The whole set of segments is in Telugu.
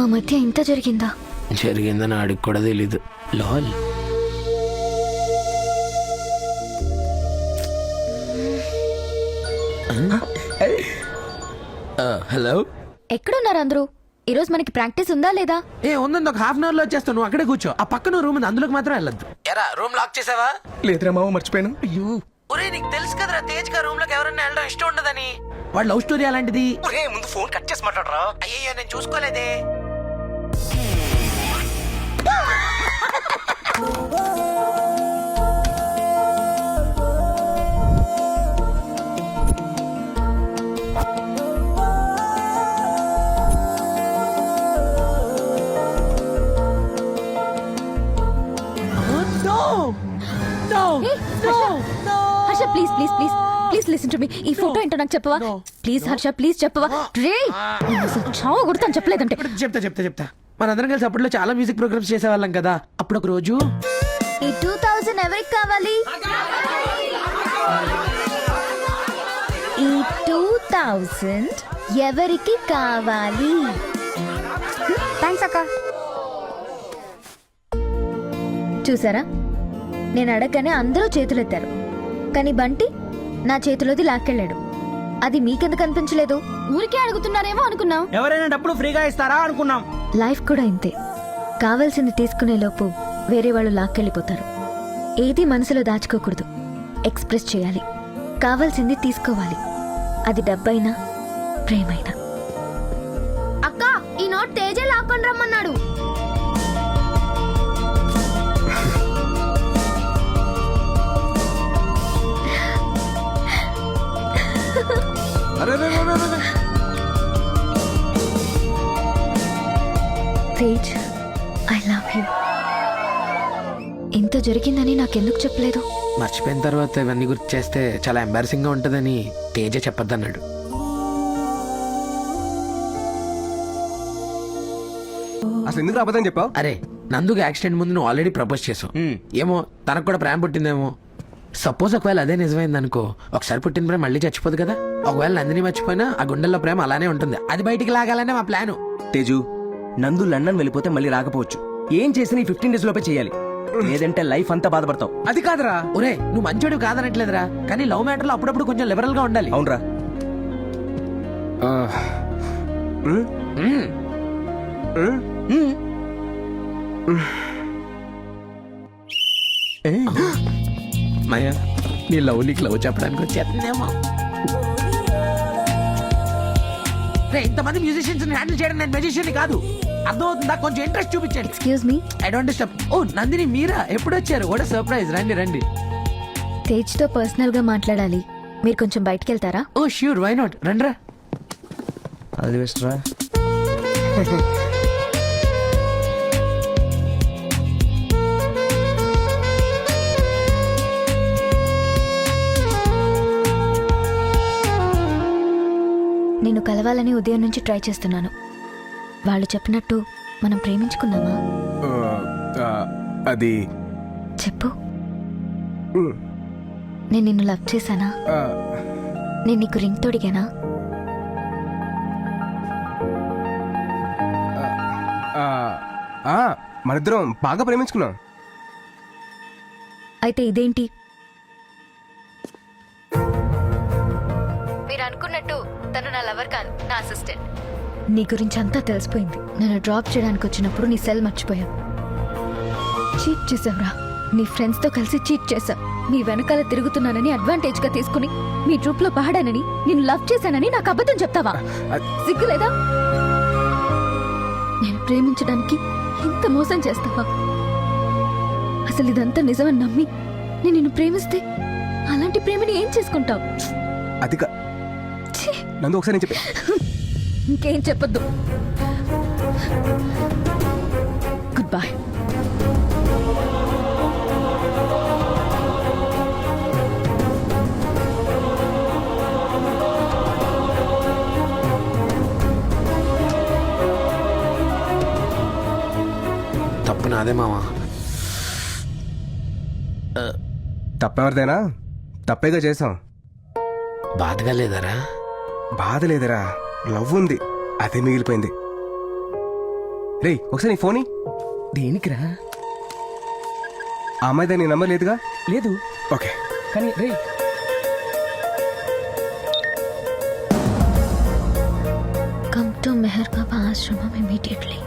మా మధ్య ఇంత జరిగిందా? జరిగిందని ఆడికి కూడా తెలీదు. లాల్. హలో? ఎక్కడున్నారు అందరూ? ఈరోజు మనకి ప్రాక్టీస్ ఉందా లేదా? ఏ ఉందండి ఒక హాఫ్ అన్ అవర్లో నువ్వు అక్కడే కూర్చో. ఆ పక్కన రూమ్ ఉంది అందులోకి మాత్రం వెళ్ళొద్దు. ఎరా రూమ్ లాక్ చేసావా? లేదురా మామ మర్చిపోయాను. అయ్యో. ఒరే నీకు తెలుసు కదరా తేజ్గా రూమ్లోకి ఎవరైనా వెళ్ళడం ఇష్టం ఉండదని. వాడు లవ్ స్టోరీ అలాంటిది. ఒరే ముందు ఫోన్ కట్ చేసి మాట్లాడరా. అయ్యో నేను చూసుకోలేదే. Harsha please please please please listen to me ఈ ఫోటో ఏంటో నాకు చెప్పవా? ప్లీజ్ హర్ష ప్లీజ్ చెప్పవా? రే నేను అసలు చావు కొడతాను చెప్పలేదంటే. చెప్తా చెప్తా చెప్తా. మనందరం కలిసి అప్పట్లో చాలా మ్యూజిక్ ప్రోగ్రామ్స్ చేసేవాళ్ళం కదా. అప్పుడు ఒక రోజు ఈ టూ థౌజండ్ ఎవరికి కావాలి? ఈ టూ థౌజండ్ ఎవరికి కావాలి? థ్యాంక్స్ అక్క. చూసారా? నేను అడగగానే అందరూ చేతులెత్తారు. కానీ బంటి నా చేతిలోది లాక్కెళ్ళాడు. అది మీకెందుకు అనిపించలేదు? ఊరికే అడుగుతున్నారేమో అనుకున్నాం. ఎవరైనా డబ్బులు ఫ్రీగా ఇస్తారా అనుకున్నాం. లైఫ్ కూడా ఇంతే. కావాల్సింది తీసుకునే లోపు వేరే వాళ్ళు లాక్కెళ్ళిపోతారు. ఏది మనసులో దాచుకోకూడదు. ఎక్స్ప్రెస్ చేయాలి. కావాల్సింది తీసుకోవాలి. అది డబ్బైనా ప్రేమైనా. అక్క ఈ నోట్ తేజే లాక్కొని రమ్మన్నాడు. తేజ్ ఐ లవ్ యూ ఇంత జరిగిందని నాకెందుకు చెప్పలేదు? మర్చిపోయిన తర్వాత ఇవన్నీ గుర్తు చేస్తే చాలా ఎంబారసింగ్గా ఉంటదని తేజ చెప్పొద్దన్నాడు. అసలు ఎందుకు అబద్ధం చెప్పావు? అరే నందుకు యాక్సిడెంట్ ముందు నువ్వు ఆల్రెడీ ప్రపోజ్ చేసావు. ఏమో తనకు కూడా ప్రేమ పుట్టిందేమో. సపోజ్ ఒకవేళ అదే నిజమైంది అనుకో ఒకసారి పుట్టిన ప్రేమ మళ్ళీ చచ్చిపోదు కదా? ఒకవేళ నందిని మర్చిపోయినా ఆ గుండెల్లో ప్రేమ అలానే ఉంటుంది. అది బయటికి లాగాలనే మా ప్లాను. తేజు నందు లండన్ వెళ్ళిపోతే మళ్ళీ రాకపోవచ్చు. ఏం చేసినా ఈ ఫిఫ్టీన్ డేస్ లోపే చేయాలి. లేదంటే లైఫ్ అంతా బాధపడతావు. అది కాదురా. ఒరే నువ్వు మంచోడు కాదనట్లేదురా. కానీ లవ్ మ్యాటర్లో అప్పుడప్పుడు కొంచెం లిబరల్గా ఉండాలి. అవునరా. మయ నీ లవ్ నీకు లవ్ చెప్పడానికి వచ్చేస్తుందేమో. ఇంతమంది మ్యూజిషియన్స్ హ్యాండిల్ చేయడం నేను మ్యూజిషియన్ కాదు. అర్థమవుతుందా? కొంచెం ఇంట్రెస్ట్ చూపించండి. Excuse me I don't disturb oh Nandini మీరా? ఎప్పుడు వచ్చారు వాట్ సర్ప్రైజ్ రండి రండి. తేజ్తో పర్సనల్గా మాట్లాడాలి. మీరు కొంచెం బయటికి వెళ్తారా ఓ ష్యూర్ వై నాట్ రండ్రా. అది బెస్ట్ రా. నేను కలవాలని ఉదయం నుంచి ట్రై చేస్తున్నాను. వాళ్ళు చెప్పినట్టు మనం ప్రేమించుకుందామా? అది చెప్పు. నేను నిన్ను లవ్ చేశానా? నేను నీకు రింగ్ తొడిగానా? మనిద్దరం బాగా ప్రేమించుకున్నాం. అయితే ఇదేంటి? అనుకున్నట్టు తను నా లవర్ కాదు నా అసిస్టెంట్ నీ గురించి అంతా తెలిసిపోయింది. నన్ను డ్రాప్ చేయడానికి వచ్చినప్పుడు నీ సెల్ మర్చిపోయావు. చీట్ చేసావురా. నీ ఫ్రెండ్స్తో కలిసి చీట్ చేసావు నీ వెనకాల తిరుగుతున్నానని అడ్వాంటేజ్గా తీసుకుని మీ ట్రూప్లో పాడానని నిన్ను లవ్ చేశానని నాకు అబద్ధం చెప్తావా? సిగ్గులేదా నేను ప్రేమించడానికి ఇంత మోసం చేస్తావా? అసలు ఇదంతా నిజమని నమ్మి నేను నిన్ను ప్రేమిస్తే అలాంటి ప్రేమని ఏం చేసుకుంటావు? అది కా- నందు ఒకసారి నేను చెప్పే. ఇంకేం చెప్పొద్దు. గుడ్ బై తప్పు నాదే మావా. తప్పెవరిదైనా తప్పేగా చేసాం బాధగా లేదరా? బాధ లేదురా. లవ్ ఉంది. అదే మిగిలిపోయింది. రే ఒకసారి నీ ఫోన్ దేనికిరా? ఆ అమ్మాయి నీ నంబర్ లేదుగా? లేదు. ఓకే. కానీ రే కమ్ టు మెహర్ బాబా ఆశ్రమం ఇమీడియట్లీ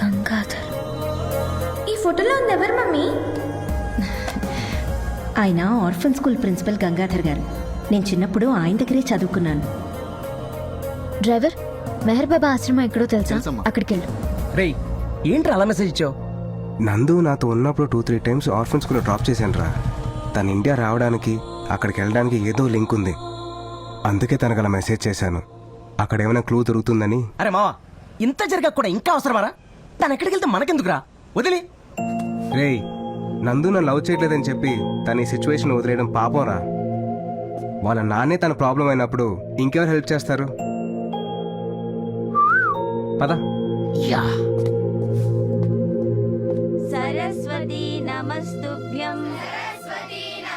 గంగాధర్ ఈ ఫోటోలో ఉంది ఎవరు మమ్మీ? ఆయన ఆర్ఫన్ స్కూల్ ప్రిన్సిపల్ గంగాధర్ గారు. నేను చిన్నప్పుడు ఆయన దగ్గరే చదువుకున్నాను. డ్రైవర్ మెహర్ బాబా ఆశ్రమం ఎక్కడో తెలుసా? అక్కడికి వెళ్ళు రేయ్ ఏంట్రా అలా మెసేజ్ ఇచ్చావు? నందు నాతో ఉన్నప్పుడు టూ త్రీ టైమ్స్ ఆర్ఫన్ స్కూల్లో డ్రాప్ చేశాను రా తను ఇండియా రావడానికి అక్కడికి వెళ్ళడానికి ఏదో లింక్ ఉంది. అందుకే తనకు అలా మెసేజ్ చేశాను. అక్కడ ఏమైనా క్లూ దొరుకుతుందని. అరే మావా ఇంత జరగక కూడా ఇంకా అవసరమారా? తను ఎక్కడికి వెళ్తే మనకెందుకురా? వదిలే. రేయ్ నందు నన్ను లవ్ చేయట్లేదని చెప్పి తన ఈ సిచ్యువేషన్ వదిలేయడం పాపం రా వాళ్ళ నాన్నే తన ప్రాబ్లం అయినప్పుడు ఇంకెవరు హెల్ప్ చేస్తారు? పద. యా. సరస్వతి నమస్తుభ్యం.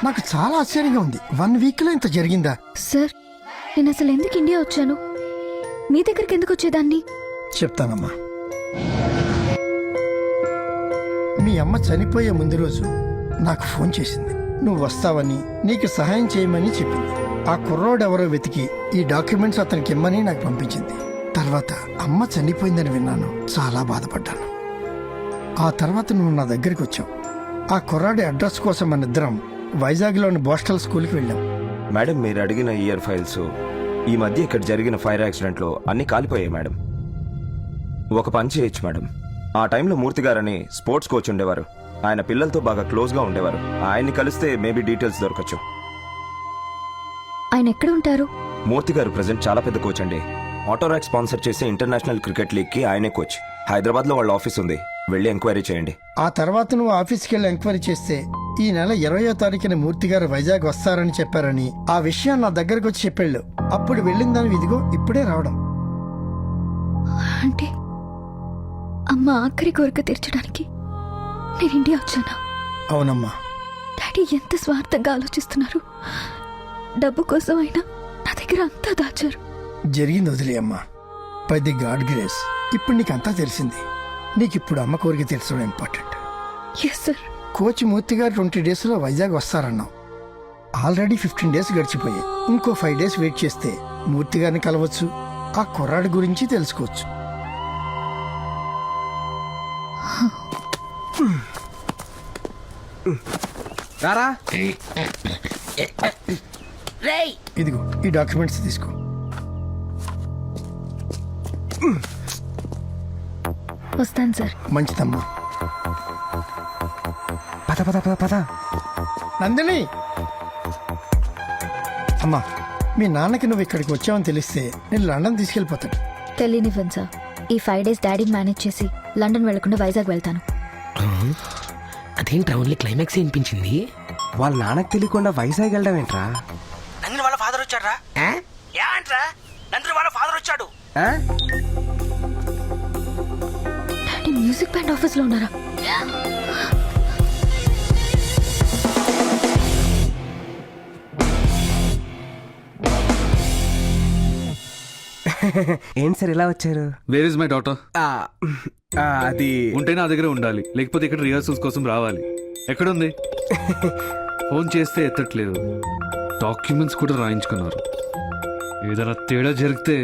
నాకు చాలా ఆశ్చర్యంగా ఉంది. వన్ వీక్లో ఇంత జరిగిందా? సార్ నేను అసలు ఎందుకు ఇండియా వచ్చాను? మీ దగ్గరికి ఎందుకు వచ్చేదాన్ని? చెప్తానమ్మా. మీ అమ్మ చనిపోయే ముందు రోజు నాకు ఫోన్ చేసింది. నువ్వు వస్తావని నీకు సహాయం చేయమని చెప్పింది. ఆ కుర్రోడు ఎవరో వెతికి ఈ డాక్యుమెంట్స్ అతనికి ఇమ్మని నాకు పంపించింది. తర్వాత అమ్మ చనిపోయిందని విన్నాను. చాలా బాధపడ్డాను. ఆ తర్వాత నువ్వు నా దగ్గరికి వచ్చావు. ఆ కుర్రాడి అడ్రస్ కోసం మన ఇద్దరం వైజాగ్లోని బోస్టల్ స్కూల్కి వెళ్ళాం. మేడం మీరు అడిగిన ఇయర్ ఫైల్స్ ఈ మధ్య ఇక్కడ జరిగిన ఫైర్ యాక్సిడెంట్లో అన్ని కాలిపోయాయి మేడం. ఒక పని చేయొచ్చు మేడం. ఆ టైంలో మూర్తి గారని స్పోర్ట్స్ కోచ్ ఉండేవారు. ఆయన పిల్లలతో బాగా క్లోజ్గా ఉండేవారు. ఆయన్ని కలిస్తే మేబీ డీటెయిల్స్ దొరకచ్చు. ఆయన ఎక్కడ ఉంటారు? మూర్తి గారు ప్రజెంట్ చాలా పెద్ద కోచ్ అండి. ఆటోరాక్ స్పాన్సర్ చేసే ఇంటర్నేషనల్ క్రికెట్ లీగ్కి ఆయనే కోచ్. హైదరాబాద్లో వాళ్ళ ఆఫీస్ ఉంది. వెళ్ళి ఎంక్వైరీ చేయండి. ఆ తర్వాత నువ్వు ఆఫీస్కి వెళ్ళి ఎంక్వైరీ చేస్తే ఈ నెల ఇరవయో తారీఖున మూర్తి గారు వైజాగ్ వస్తారని చెప్పారని ఆ విషయం నా దగ్గరకు వచ్చి చెప్పాళ్ళు. అప్పుడు వెళ్ళిందని ఇదిగో ఇప్పుడే రావడం. అంటే అమ్మ ఆఖరి కోరిక తీర్చడానికి నేను ఇండియా వచ్చానా? అవునమ్మా. డాడీ ఎంత స్వార్థంగా ఆలోచిస్తున్నారు? డబ్బు కోసం అయినా నా దగ్గర అంతా దాచారు. జరిగింది వదిలేయమ్మా బై ది గాడ్ గ్రేస్ ఇప్పుడు నీకు అంతా తెలిసింది. నీకు ఇప్పుడు అమ్మ కోరిక తీర్చడం ఇంపార్టెంట్ కోచ్ మూర్తి గారు ట్వంటీ డేస్లో వైజాగ్ వస్తారన్నావు. ఆల్రెడీ ఫిఫ్టీన్ డేస్ గడిచిపోయాయి. ఇంకో ఫైవ్ డేస్ వెయిట్ చేస్తే మూర్తి గారిని కలవచ్చు. ఆ కుర్రాడి గురించి తెలుసుకోవచ్చు. రారా? ఇదిగో ఈ డాక్యుమెంట్స్ తీసుకో. వస్తాను సార్. మంచిదమ్మా. పద పద పద పద. నందిని! అమ్మా మీ నాన్నకి నువ్వు ఇక్కడికి వచ్చావని తెలిస్తే నేను లండన్ తీసుకెళ్ళిపోతాను. తెలియనివ్వండి సార్. ఈ ఫైవ్ డేస్ డాడీని మేనేజ్ చేసి లండన్ వెళ్ళకుండా వైజాగ్ వెళ్తాను. అదేంట్రా ఓన్లీ క్లైమాక్స్ వినిపించింది? వాళ్ళ నాన్నకి తెలియకుండా వైజాగ్ వెళ్ళడం ఏంట్రా? నందిని వాళ్ళ ఫాదర్ వచ్చాడ్రా. ఏంట్రా నందిని వాళ్ళ ఫాదర్ వచ్చాడు. మ్యూజిక్ బ్యాండ్ ఆఫీస్లో ఉన్నారా? ఏంటి సార్ ఇలా వచ్చారు? వేర్ ఇస్ మై డాటర్ అది ఉంటే నా దగ్గర ఉండాలి. లేకపోతే ఇక్కడ రిహర్సల్స్ కోసం రావాలి. ఎక్కడుంది? ఫోన్ చేస్తే ఎత్తట్లేదు. డాక్యుమెంట్స్ కూడా రాయించుకున్నారు. ఏదైనా తేడా జరిగితే